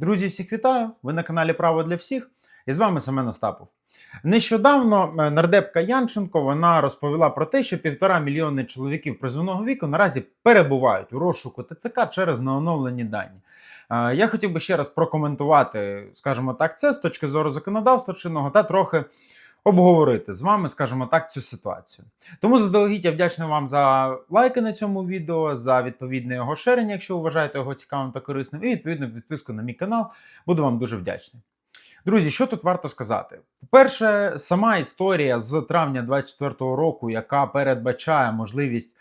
Друзі, всіх вітаю! Ви на каналі Право для всіх. І з вами Семен Остапов. Нещодавно е, нардепка Янченко вона розповіла про те, що півтора мільйони чоловіків призовного віку наразі перебувають у розшуку ТЦК через неоновлені дані. Е, Я хотів би ще раз прокоментувати, скажімо так, це з точки зору законодавства чинного та трохи обговорити з вами, скажімо так, цю ситуацію. Тому заздалегідь я вдячний вам за лайки на цьому відео, за відповідне його шерення, якщо вважаєте його цікавим та корисним, і відповідно підписку на мій канал. Буду вам дуже вдячний. Друзі, що тут варто сказати? По-перше, сама історія з травня 2024 року, яка передбачає можливість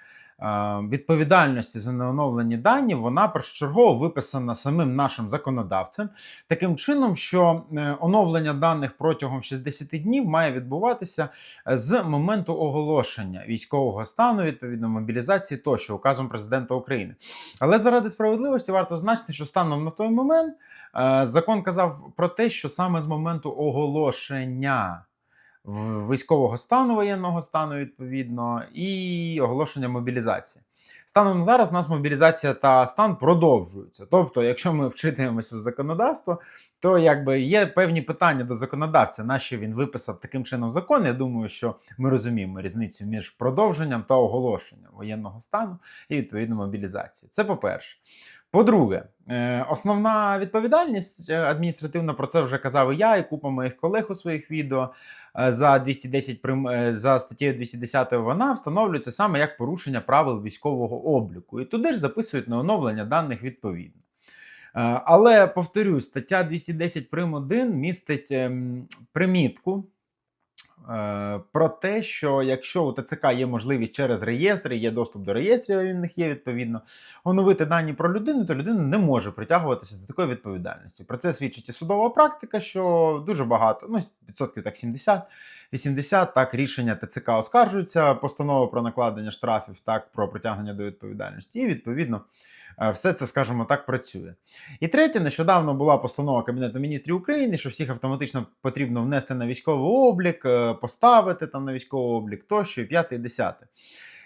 відповідальності за неоновлені дані, вона першочергово виписана самим нашим законодавцем, таким чином, що е, оновлення даних протягом 60 днів має відбуватися е, з моменту оголошення військового стану, відповідно мобілізації тощо указом президента України. Але заради справедливості варто зазначити, що станом на той момент. Е, Закон казав про те, що саме з моменту оголошення військового стану, воєнного стану, відповідно, і оголошення мобілізації. Станом на зараз у нас мобілізація та стан продовжуються. Тобто, якщо ми вчитуємося в законодавство, то якби є певні питання до законодавця, на що він виписав таким чином закон. Я думаю, що ми розуміємо різницю між продовженням та оголошенням воєнного стану і відповідно мобілізації. Це по-перше. По-друге, е, основна відповідальність е, адміністративна про це вже казав і я, і купа моїх колег у своїх відео. е, За 210 е, за статтею 210 вона встановлюється саме як порушення правил військового обліку. І туди ж записують на оновлення даних відповідно. Е, Але повторюсь, стаття 210 прим. 1 містить ем, примітку. Е, Про те, що якщо у ТЦК є можливість через реєстри, є доступ до реєстрів, він них є відповідно, оновити дані про людину, то людина не може притягуватися до такої відповідальності. Про це свідчить і судова практика, що дуже багато, ну відсотків так 70, 80, так рішення ТЦК оскаржуються, постанова про накладення штрафів, так про притягнення до відповідальності. І відповідно все це, скажімо так, працює. І третє, нещодавно була постанова Кабінету міністрів України, що всіх автоматично потрібно внести на військовий облік, е, поставити там на військовий облік тощо, і п'яте, і десяте.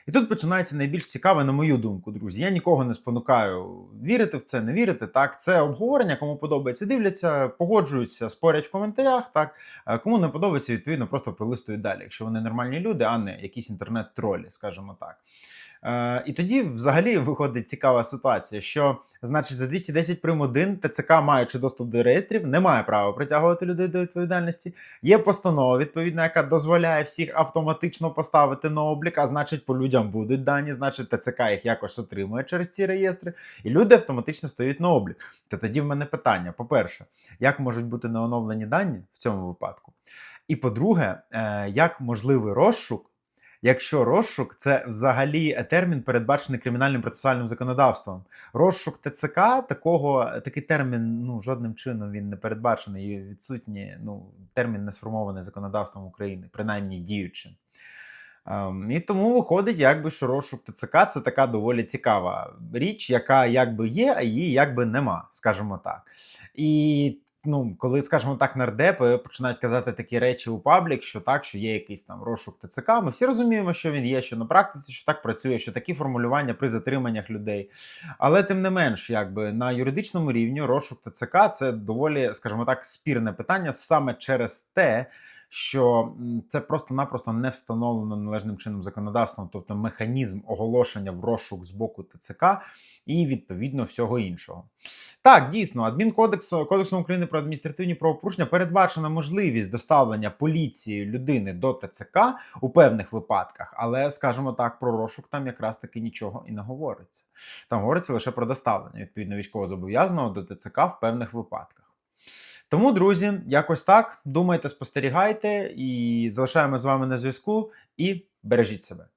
І тут починається найбільш цікаве, на мою думку, друзі. Я нікого не спонукаю вірити в це, не вірити. Так, це обговорення, кому подобається, дивляться, погоджуються, спорять в коментарях. Так, Е, кому не подобається, відповідно, просто пролистують далі, якщо вони нормальні люди, а не якісь інтернет-тролі, скажімо так. Е, і тоді взагалі виходить цікава ситуація, що значить за 210 прим. 1 ТЦК, маючи доступ до реєстрів, не має права притягувати людей до відповідальності. Є постанова, відповідна, яка дозволяє всіх автоматично поставити на облік, а значить, по людям будуть дані, значить, ТЦК їх якось отримує через ці реєстри, і люди автоматично стають на облік. То тоді в мене питання: по-перше, як можуть бути неоновлені дані в цьому випадку? І по-друге, е, як можливий розшук, якщо розшук це взагалі термін, передбачений кримінальним процесуальним законодавством. Розшук ТЦК такого такий термін ну жодним чином він не передбачений і відсутній. Ну термін не сформований законодавством України, принаймні діючим. Ем, і тому виходить, якби що розшук ТЦК це така доволі цікава річ, яка якби є, а її якби нема, скажімо так. І ну, коли, скажімо так, нардепи починають казати такі речі у паблік, що так, що є якийсь там розшук ТЦК, ми всі розуміємо, що він є, що на практиці, що так працює, що такі формулювання при затриманнях людей. Але тим не менш, якби на юридичному рівні розшук ТЦК це доволі, скажімо так, спірне питання саме через те. Що це просто-напросто не встановлено належним чином законодавством, тобто механізм оголошення в розшук з боку ТЦК і відповідно всього іншого. Так, дійсно, адмінкодексом Кодексом України про адміністративні правопорушення передбачена можливість доставлення поліції людини до ТЦК у певних випадках, але, скажімо так, про розшук там якраз таки нічого і не говориться. Там говориться лише про доставлення відповідно військовозобов'язаного до ТЦК в певних випадках. Тому, друзі, якось так. Думайте, спостерігайте і залишаємо з вами на зв'язку. І бережіть себе.